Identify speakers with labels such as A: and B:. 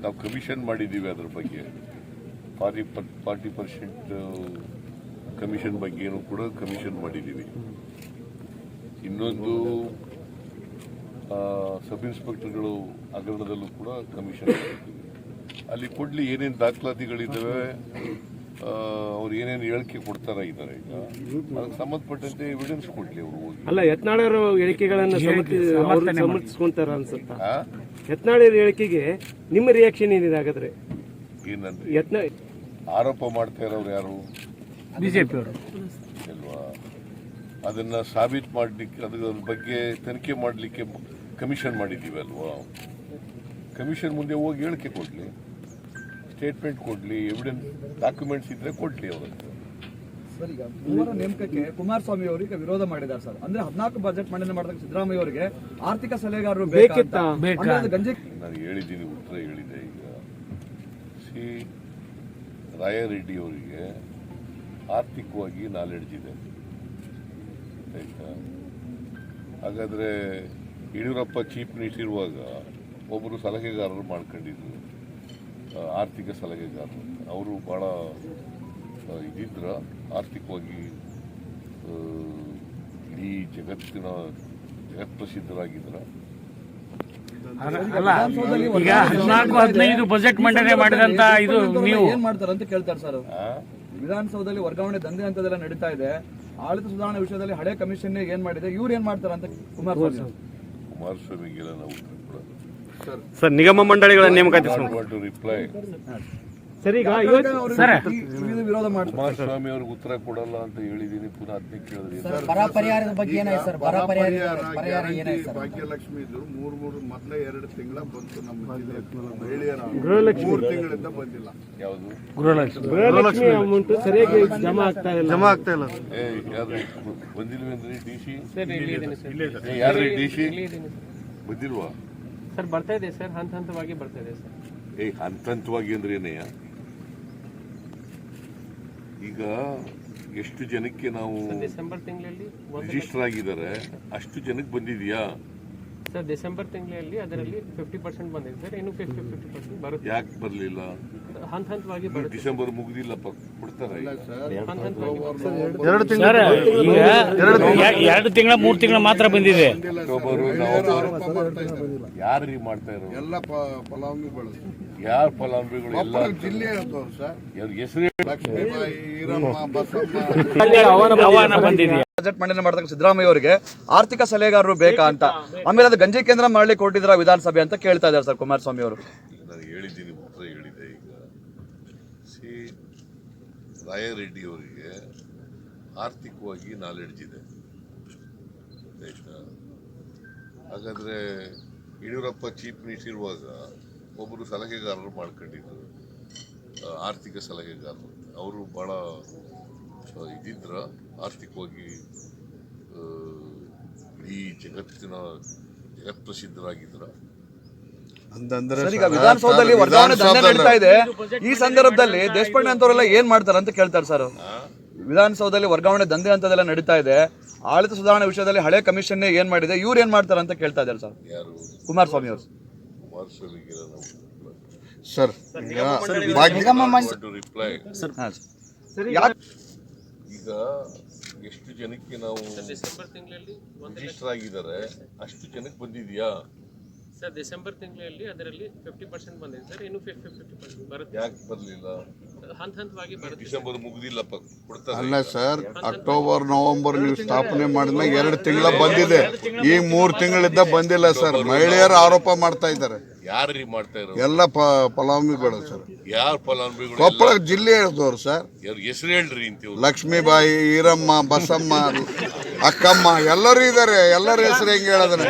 A: ನಾವು ಕಮಿಷನ್ ಮಾಡಿದ್ದೀವಿ ಅದ್ರ ಬಗ್ಗೆ. Forty per forty percent commission ಬಗ್ಗೆನೂ ಕೂಡ ಕಮಿಷನ್ ಮಾಡಿದ್ದೀವಿ. ಇನ್ನೊಂದು ಆ, ಸಬ್ ಇನ್ಸ್ಪೆಕ್ಟರ್ಗಳು ಹಗರಣದಲ್ಲೂ ಕೂಡ ಕಮಿಷನ್ ಅಲ್ಲಿ ಕೊಡ್ಲಿ ಏನೇನು ದಾಖಲಾತಿಗಳಿದ್ದಾವೆ ಆ, ಅವ್ರು ಏನೇನು ಹೇಳಿಕೆ ಕೊಡ್ತಾರ ಇದ್ದಾರೆ ಈಗ. ಅದಕ್ಕೆ ಸಂಬಂಧಪಟ್ಟಂತೆ ಎವಿಡೆನ್ಸ್ ಕೊಡ್ಲಿ ಅವರು ಹೋಗಿ.
B: ಅಲ್ಲ ಯತ್ನಾಳರು ಹೇಳಿಕೆಗಳನ್ನ ಸಮರ್ಥಿ- ಅವ್ರು ಸಮರ್ಥಿಸ್ಕೊಂತಾರ ಅನ್ಸುತ್ತಾ?
A: ಆ?
B: ಹೇಳಿಕೆಗೆ ನಿಮ್ಮ ರಿಯಾಕ್ಷನ್ ಏನಿದೆ ಹಾಗಾದ್ರೆ?
A: ಏನಂದ್ರೆ?
B: ಯತ್ನ
A: ಆರೋಪ ಮಾಡ್ತಾ ಇರೋರು ಯಾರು?
C: ಬಿಜೆಪಿ ಅವರು.
A: ಅಲ್ವಾ? ಅದನ್ನ ಸಾಬೀತು ಮಾಡ್ಲಿಕ್ಕೆ ಅದ್ರ ಬಗ್ಗೆ ತನಿಖೆ ಮಾಡಲಿಕ್ಕೆ ಕಮಿಷನ್ ಮಾಡಿದ್ದೀವಿ ಅಲ್ವಾ? ಕಮಿಷನ್ ಮುಂದೆ ಹೋಗಿ ಹೇಳಿಕೆ ಕೊಡಲಿ. ಸ್ಟೇಟ್ಮೆಂಟ್ ಕೊಡಲಿ ಎವಿಡೆನ್ಸ್ ಡಾಕ್ಯುಮೆಂಟ್ಸ್ ಇದ್ರೆ ಕೊಡಲಿ ಅವ್ರ ಹತ್ರ.
D: ಸರ್ ಈಗ ಮೂವರ ನೇಮಕಕ್ಕೆ ಕುಮಾರಸ್ವಾಮಿ ಅವರಿಗೆ ವಿರೋಧ ಮಾಡಿದ್ದಾರೆ ಸರ್. ಅಂದ್ರೆ ಹದಿನಾಲ್ಕು ಬಜೆಟ್ ಮಂಡನೆ ಮಾಡಿದಾಗ ಸಿದ್ದರಾಮಯ್ಯ ಅವರಿಗೆ ಆರ್ಥಿಕ ಸಲಹೆಗಾರರು
B: ಬೇಕಿತ್ತು?
D: ಗಂಜಿ
A: ನಾನು ಹೇಳಿದ್ದೀನಿ ಉತ್ತರ ಹೇಳಿದೆ ಈಗ. ಸಿ. ರಾಯರೆಡ್ಡಿ ಅವರಿಗೆ ಆರ್ಥಿಕವಾಗಿ ನಾಲೆಡ್ಜ್ ಇದೆ. ಆಯ್ತಾ? ಹಾಗಾದ್ರೆ ಯಡಿಯೂರಪ್ಪ ಚೀಫ್ ಮಿನಿಸ್ಟರ್ ಇರುವಾಗ ಒಬ್ಬರು ಸಲಹೆಗಾರರು ಮಾಡ್ಕೊಂಡಿದ್ರು. ಆರ್ಥಿಕ ಸಲಹೆಗಾರರು. ಅವರು ಭಾಳ ಇದಿದ್ರ ಆರ್ಥಿಕವಾಗಿ ಇಡೀ ಜಗತ್ತಿನ ಜಗತ್ಪ್ರಸಿದ್ಧರಾಗಿದ್ರ.
C: ಅಲ್ಲ ಈಗ ಹದಿನಾಲ್ಕು ಹದಿನೈದು ಬಜೆಟ್ ಮಂಡನೆ ಮಾಡಿದಂತ ಇದು ನೀವು.
D: ಏನ್ ಮಾಡ್ತಾರೆ ಅಂತ ಕೇಳ್ತಾರೆ ಸರ್? ವಿಧಾನಸೌಧದಲ್ಲಿ ವರ್ಗಾವಣೆ ದಂಧೆ ಅಂತದೆಲ್ಲ ನಡೀತಾ ಇದೆ. ಆಡಳಿತ ಸುಧಾರಣೆ ವಿಷಯದಲ್ಲಿ ಹಳೆ ಕಮಿಷನ್ ಏನ್ ಮಾಡಿದೆ? ಇವ್ರು ಏನ್ ಮಾಡ್ತಾರೆ ಅಂತ ಕುಮಾರಸ್ವಾಮಿ.
A: ಕುಮಾರಸ್ವಾಮಿಗೆಲ್ಲ ನಾವು
B: ಸರ್ ನಿಗಮ ಮಂಡಳಿಗಳ ನೇಮಕಾತಿ
A: ರಿಪ್ಲೈ
B: ಸರ್ ಈಗ ಇವತ್ತು
C: ಸರ್.
D: ಇದು ವಿರೋಧ ಮಾಡ್ತಾರೆ.
A: ಕುಮಾರಸ್ವಾಮಿ ಅವ್ರಿಗೆ ಉತ್ತರ ಕೊಡಲ್ಲ ಅಂತ ಹೇಳಿದೀನಿ ಪುನಃ ಅದನ್ನೇ ಕೇಳಿದ್ರಿ.
E: ಬರ ಪರಿಹಾರದ ಬಗ್ಗೆ ಏನಾಯ್ತು ಸರ್? ಬರ ಪರಿಹಾರ ಪರಿಹಾರ ಏನಾಯ್ತು ಸರ್
F: ಭಾಗ್ಯಲಕ್ಷ್ಮಿ ಇದ್ರು ಮೂರ್ ಮೂರು ಮೊದಲ ಎರಡು ತಿಂಗಳ ಬಂತು ನಮ್ಮ ಮಹಿಳೆಯರ.
B: ಗೃಹಲಕ್ಷ್ಮಿ.
F: ಮೂರು ತಿಂಗಳಿಂದ ಬಂದಿಲ್ಲ.
A: ಯಾವುದು?
C: ಗೃಹಲಕ್ಷ್ಮಿ.
B: ಗೃಹಲಕ್ಷ್ಮಿ ಅಮೌಂಟ್ ಸರಿಯಾಗಿ ಜಮಾ ಆಗ್ತಾ ಇಲ್ಲ. ಜಮಾ ಆಗ್ತಾ ಇಲ್ಲ
A: ಏ ಯಾರು ಬಂದಿಲ್ವೇನ್ರಿ ಡಿ ಸಿ ಯಾರು ಡಿ ಸಿ ಬಂದಿಲ್ವಾ?
G: ಸರ್ ಬರ್ತಾ ಇದೆ ಸರ್ ಹಂತ ಹಂತವಾಗಿ ಬರ್ತಾ ಇದೆ ಸರ್.
A: ಏ ಹಂತ ಹಂತವಾಗಿ ಅಂದ್ರೆ ಏನಯ್ಯ ಈಗ ಎಷ್ಟು ಜನಕ್ಕೆ ನಾವು
G: ಡಿಸೆಂಬರ್ ತಿಂಗಳಲ್ಲಿ
A: ರಿಜಿಸ್ಟರ್ ಆಗಿದ್ದಾರೆ ಅಷ್ಟು ಜನಕ್ಕೆ ಬಂದಿದೆಯಾ?
G: ಸರ್ ಡಿಸೆಂಬರ್ ತಿಂಗಳಲ್ಲಿ ಅದರಲ್ಲಿ ಫಿಫ್ಟಿ ಪರ್ಸೆಂಟ್ ಬಂದಿದೆ ಸರ್ ಇನ್ನು ಫಿಫ್ಟಿ ಫಿಫ್ಟಿ ಪರ್ಸೆಂಟ್ ಬರುತ್ತೆ.
A: ಯಾಕೆ ಬರಲಿಲ್ಲ?
G: ಹಂತ ಹಂತವಾಗಿ ಬರುತ್ತೆ.
A: ಡಿಸೆಂಬರ್ ಮುಗಿದಿಲ್ಲಪ್ಪ ಕೊಡ್ತಾರೆ.
G: ಹಂತ ಹಂತವಾಗಿ
C: ಎರಡು ತಿಂಗಳ ಮೂರು ತಿಂಗಳ ಮಾತ್ರ ಬಂದಿದೆ.
A: ಅಕ್ಟೋಬರ್ ನವೆಂಬರ್ ಯಾರು ಮಾಡ್ತಾ ಇರೋ
F: ಎಲ್ಲ ಫಲಾನುಭವಿಗಳು
A: ಯಾರ ಫಲಾನುಭವಿಗಳು ಎಲ್ಲ
F: ಜಿಲ್ಲೆ ಇರ್ತವ್ರು ಸರ್.
A: ಅವ್ರ ಹೆಸರು
D: ಬಜೆಟ್ ಮಂಡನೆ ಮಾಡಿದಾಗ ಸಿದ್ದರಾಮಯ್ಯ ಅವರಿಗೆ ಆರ್ಥಿಕ ಸಲಹೆಗಾರರು ಬೇಕಾ ಅಂತ. ಆಮೇಲೆ ಅದು ಗಂಜಿ ಕೇಂದ್ರ ಮಾಡ್ಲಿಕ್ಕೆ ಕೊಟ್ಟಿದ್ರ ವಿಧಾನಸಭೆ ಅಂತ ಕೇಳ್ತಾ ಇದ್ದಾರೆ ಸರ್ ಕುಮಾರಸ್ವಾಮಿ ಅವರು.
A: ನಾನು ಹೇಳಿದ್ದೀನಿ ಉತ್ತರ ಹೇಳಿದೆ ಈಗ. ಸಿ. ರಾಯರೆಡ್ಡಿ ಅವರಿಗೆ ಆರ್ಥಿಕವಾಗಿ ನಾಲೆಡ್ಜ್ ಇದೆ. ಆಯ್ತಾ ಹಾಗಾದ್ರೆ ಯಡಿಯೂರಪ್ಪ ಚೀಫ್ ಮಿನಿಸ್ಟರ್ ಇರುವಾಗ ಒಬ್ಬರು ಸಲಹೆಗಾರರು ಮಾಡ್ಕೊಂಡಿದ್ರು. ಆರ್ಥಿಕ ಸಲಹೆಗಾರರು. ಅವರು ಭಾಳ ಇದಿದ್ರ ಆರ್ಥಿಕವಾಗಿ ಈ ಇಡೀ ಜಗತ್ತಿನ ಜಗತ್ ಪ್ರಸಿದ್ಧರಾಗಿದ್ರ
D: ಸರ್ ಈಗ ವಿಧಾನಸೌಧದಲ್ಲಿ ವರ್ಗಾವಣೆ ದಂಧೆ ನಡೀತಾ ಇದೆ. ಈ ಸಂದರ್ಭದಲ್ಲಿ ದೇಶಪಾಂಡೆ ಅಂತವರೆಲ್ಲ ಏನ್ ಮಾಡ್ತಾರೆ ಅಂತ ಕೇಳ್ತಾರೆ ಸರ್? ವಿಧಾನಸೌಧದಲ್ಲಿ ವರ್ಗಾವಣೆ ದಂಧೆ ಅಂತದೆಲ್ಲ ನಡೀತಾ ಇದೆ. ಆಡಳಿತ ಸುಧಾರಣೆ ವಿಷಯದಲ್ಲಿ ಹಳೆ ಕಮಿಷನ್ ಏನ್ ಮಾಡಿದೆ? ಇವ್ರು ಏನ್ ಮಾಡ್ತಾರೆ ಅಂತ ಕೇಳ್ತಾ ಇದ್ದಾರೆ ಸರ್?
A: ಯಾರು?
D: ಕುಮಾರಸ್ವಾಮಿ ಅವರು.
F: ಸರ್
A: ರಿಪ್ಲೈ ಈಗ ಎಷ್ಟು ಜನಕ್ಕೆ ನಾವು ರಿಜಿಸ್ಟರ್ ಆಗಿದ್ದಾರೆ ಅಷ್ಟು ಜನಕ್ಕೆ ಬಂದಿದ್ಯಾ?
G: ಸರ್ ಡಿಸೆಂಬರ್ ತಿಂಗಳಲ್ಲಿ ಅದರಲ್ಲಿ ಫಿಫ್ಟಿ ಪರ್ಸೆಂಟ್ ಬಂದಿದೆ ಸರ್ ಇನ್ನು ಫಿಫ್ಟಿ ಫಿಫ್ಟಿ ಪರ್ಸೆಂಟ್ ಬರುತ್ತೆ.
A: ಯಾಕೆ ಬರಲಿಲ್ಲ?
G: ಹಂತ ಹಂತವಾಗಿ ಬರುತ್ತೆ
A: ಡಿಸೆಂಬರ್ ಮುಗ್ದಿಲ್ಲಪ್ಪ ಕೊಡ್ತಾರೆ
F: ಅಲ್ಲ ಸರ್ ಅಕ್ಟೋಬರ್ ನವೆಂಬರ್ ನೀವು ಸ್ಥಾಪನೆ ಮಾಡಿದ್ಮೇಲೆ ಎರಡು ತಿಂಗಳ ಬಂದಿದೆ. ಈ ಮೂರು ತಿಂಗಳಿಂದ ಬಂದಿಲ್ಲ ಸರ್. ಮಹಿಳೆಯರು ಆರೋಪ ಮಾಡ್ತಾ ಇದ್ದಾರೆ.
A: ಯಾರು ಮಾಡ್ತಾ ಇರೋದು
F: ಎಲ್ಲ ಪ- ಫಲಾನುಭವಿಗಳು ಸರ್
A: ಯಾರು ಫಲಾನುಭವಿಗಳು
F: ಕೊಪ್ಪಳ ಜಿಲ್ಲೆ ಹೇಳ್ದವ್ರು ಸರ್
A: ಯಾರು ಹೆಸರು ಹೇಳ್ರಿ ಅಂತೀವಿ
F: ಲಕ್ಷ್ಮೀಬಾಯಿ ಈರಮ್ಮ ಬಸಮ್ಮ ಅಕ್ಕಮ್ಮ ಎಲ್ಲರೂ ಇದ್ದಾರೆ ಎಲ್ಲರ ಹೆಸರು ಹೆಂಗೆ ಹೇಳೋದನ್ನ